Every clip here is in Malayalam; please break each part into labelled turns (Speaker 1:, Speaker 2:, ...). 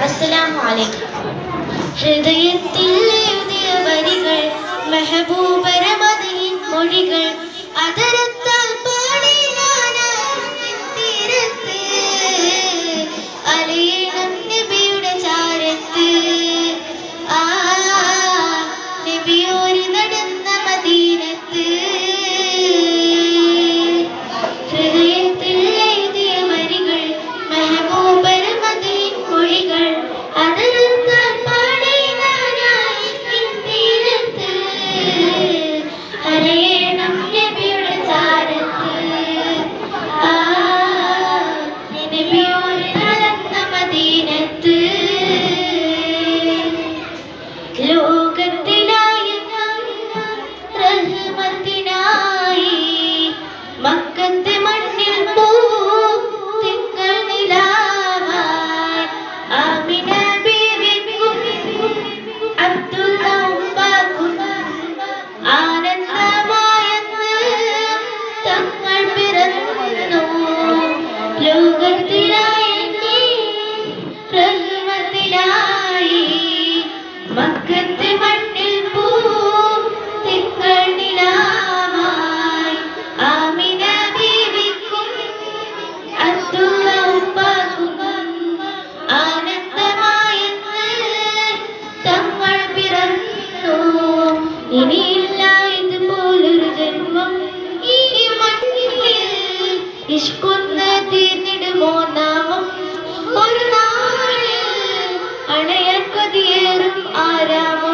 Speaker 1: അസ്സലാമലൈക്കും ഹൃദയത്തിൽ എഴുതിയ വരികൾ മെഹബൂബര ഇഷ്കൊന്ന് തീർന്നിടുമോ നാമം? ഒരു നാളിൽ അണയക്കൊതിയേറും ആരാമം.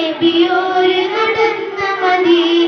Speaker 1: നബിയോര് നടന്ന മദീന